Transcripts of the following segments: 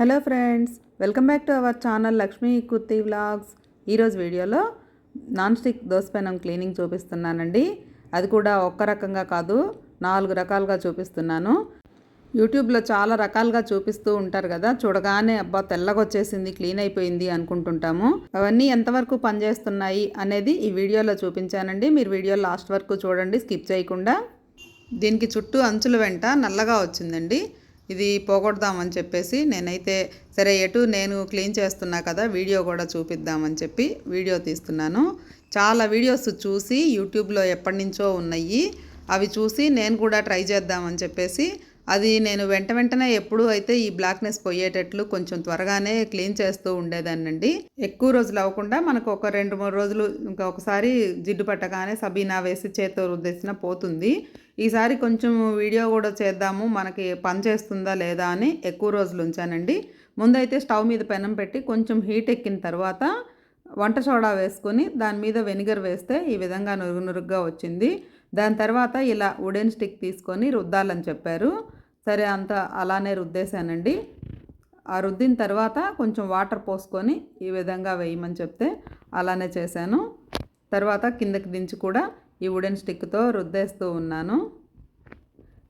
Hello friends welcome back to our channel Lakshmi Kurti vlogs. ఈరోజు వీడియోలో non stick దోసపెనం cleaning చూపిస్తున్నానండి. అది కూడా ఒక్క రకంగా కాదు నాలుగు రకాలుగా చూపిస్తున్నాను. యూట్యూబ్లో చాలా రకాలుగా చూపిస్తూ ఉంటారు కదా చూడగానే అబ్బా తెల్లగా వచ్చేసింది క్లీన్ అయిపోయింది అనుకుంటుంటాము. అవన్నీ ఎంతవరకు పనిచేస్తున్నాయి అనేది ఈ వీడియోలో చూపించానండి. మీరు వీడియో లాస్ట్ వరకు చూడండి స్కిప్ చేయకుండా. దీనికి చుట్టూ అంచుల వెంట నల్లగా వచ్చిందండి. ఇది పోగొడదామని చెప్పేసి నేనైతే సరే ఎటు నేను క్లీన్ చేస్తున్నా కదా వీడియో కూడా చూపిద్దామని చెప్పి వీడియో తీస్తున్నాను. చాలా వీడియోస్ చూసి యూట్యూబ్లో ఎప్పటి నుంచో ఉన్నాయి. అవి చూసి నేను కూడా ట్రై చేద్దామని చెప్పేసి అది నేను వెంట వెంటనే ఎప్పుడు అయితే ఈ బ్లాక్నెస్ పోయేటట్లు కొంచెం త్వరగానే క్లీన్ చేస్తూ ఉండేదాన్నండి. ఎక్కువ రోజులు అవ్వకుండా మనకు ఒక రెండు మూడు రోజులు ఇంకా ఒకసారి జిడ్డు పట్టగానే సబీనా వేసి చేత్తో రుద్దేసిన పోతుంది. ఈసారి కొంచెం వీడియో కూడా చేద్దాము మనకి పని చేస్తుందా లేదా అని ఎక్కువ రోజులు ఉంచానండి. ముందైతే స్టవ్ మీద పెనం పెట్టి కొంచెం హీట్ ఎక్కిన తర్వాత వంట సోడా వేసుకొని దాని మీద వెనిగర్ వేస్తే ఈ విధంగా నురుగు నురుగ్గా వచ్చింది. దాని తర్వాత ఇలా వుడెన్ స్టిక్ తీసుకొని రుద్దాలని చెప్పారు. సరే అంత అలానే రుద్దేశానండి. ఆ రుద్దిన తర్వాత కొంచెం వాటర్ పోసుకొని ఈ విధంగా వేయమని చెప్తే అలానే చేశాను. తర్వాత కిందకి దించి కూడా ఈ వుడెన్ స్టిక్తో రుద్దేస్తూ ఉన్నాను.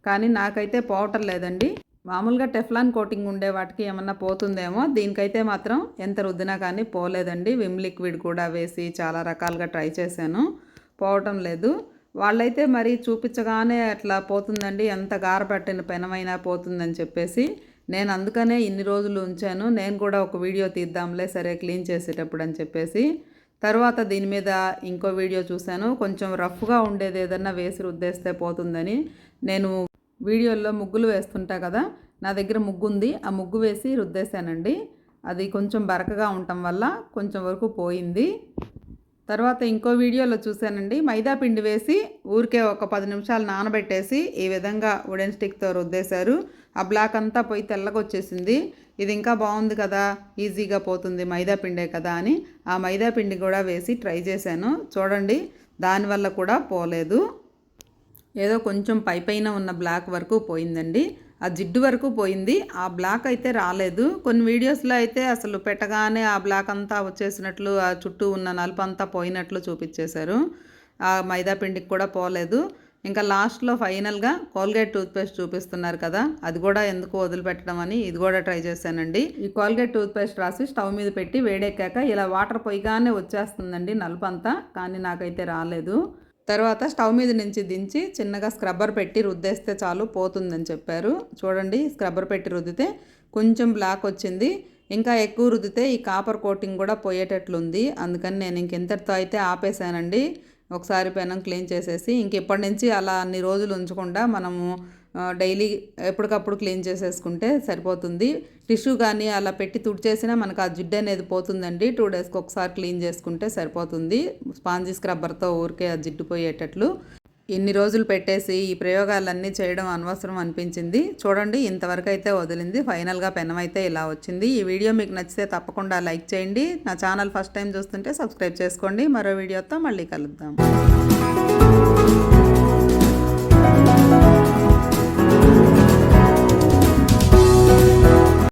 కానీ నాకైతే పోవటం లేదండి. మామూలుగా టెఫ్లాన్ కోటింగ్ ఉండే వాటికి ఏమన్నా పోతుందేమో దీనికైతే మాత్రం ఎంత రుద్దినా కానీ పోలేదండి. విమ్ లిక్విడ్ కూడా వేసి చాలా రకాలుగా ట్రై చేశాను. పోవటం లేదు. వాళ్ళైతే మరి చూపించగానే అట్లా పోతుందండి ఎంత గారపట్టిన పెనమైనా పోతుందని చెప్పేసి నేను అందుకనే ఇన్ని రోజులు ఉంచాను నేను కూడా ఒక వీడియో తీద్దాంలే సరే క్లీన్ చేసేటప్పుడు అని చెప్పేసి తర్వాత దీని మీద ఇంకో వీడియో చూశాను కొంచెం రఫ్గా ఉండేది ఏదన్నా వేసి రుద్దేస్తే పోతుందని. నేను వీడియోల్లో ముగ్గులు వేస్తుంటా కదా నా దగ్గర ముగ్గు ఉంది ఆ ముగ్గు వేసి రుద్దేశానండి. అది కొంచెం బరకగా ఉండటం వల్ల కొంచెం వరకు పోయింది. తర్వాత ఇంకో వీడియోలో చూశానండి. మైదా పిండి వేసి ఊరికే ఒక పది నిమిషాలు నానబెట్టేసి ఈ విధంగా వుడెన్ స్టిక్తో రుద్దేశారు. ఆ బ్లాక్ అంతా పోయి తెల్లగొచ్చేసింది. ఇది ఇంకా బాగుంది కదా ఈజీగా పోతుంది మైదా పిండే కదా అని ఆ మైదా పిండి కూడా వేసి ట్రై చేశాను. చూడండి దానివల్ల కూడా పోలేదు. ఏదో కొంచెం పై పైన ఉన్న బ్లాక్ వరకు పోయిందండి. ఆ జిడ్డు వరకు పోయింది. ఆ బ్లాక్ అయితే రాలేదు. కొన్ని వీడియోస్లో అయితే అసలు పెట్టగానే ఆ బ్లాక్ అంతా వచ్చేసినట్లు ఆ చుట్టూ ఉన్న నలుపు అంతా పోయినట్లు చూపించేశారు. ఆ మైదా పిండికి కూడా పోలేదు. ఇంకా లాస్ట్లో ఫైనల్గా కోల్గేట్ టూత్పేస్ట్ చూపిస్తున్నారు కదా అది కూడా ఎందుకు వదిలిపెట్టడం అని ఇది కూడా ట్రై చేశానండి. ఈ కోల్గేట్ టూత్పేస్ట్ రాసి స్టవ్ మీద పెట్టి వేడెక్కాక ఇలా వాటర్ పొయ్యిగానే వచ్చేస్తుందండి నలుపు అంతా కానీ నాకైతే రాలేదు. తర్వాత స్టవ్ మీద నుంచి దించి చిన్నగా స్క్రబ్బర్ పెట్టి రుద్దేస్తే చాలు పోతుందని చెప్పారు. చూడండి స్క్రబ్బర్ పెట్టి రుద్దితే కొంచెం బ్లాక్ వచ్చింది. ఇంకా ఎక్కువ రుద్దితే ఈ కాపర్ కోటింగ్ కూడా పోయేటట్లుంది. అందుకని నేను ఇంకెంతటితో అయితే ఆపేసానండి ఒకసారి పెనం క్లీన్ చేసేసి ఇంక ఇప్పటి నుంచి అలా అన్ని రోజులు ఉంచకుండా మనము డైలీ ఎప్పటికప్పుడు క్లీన్ చేసేసుకుంటే సరిపోతుంది. టిష్యూ కానీ అలా పెట్టి తుడిచేసినా మనకు ఆ జిడ్డు అనేది పోతుందండి. టూ డేస్కి ఒకసారి క్లీన్ చేసుకుంటే సరిపోతుంది. స్పాంజీ స్క్రబ్బర్తో ఊరికే ఆ జిడ్డు పోయేటట్లు. ఇన్ని రోజులు పెట్టేసి ఈ ప్రయోగాలన్నీ చేయడం అనవసరం అనిపించింది. చూడండి ఇంతవరకు అయితే వదిలింది. ఫైనల్గా పెనం అయితే ఇలా వచ్చింది. ఈ వీడియో మీకు నచ్చితే తప్పకుండా లైక్ చేయండి. నా ఛానల్ ఫస్ట్ టైం చూస్తుంటే సబ్స్క్రైబ్ చేసుకోండి. మరో వీడియోతో మళ్ళీ కలుద్దాం.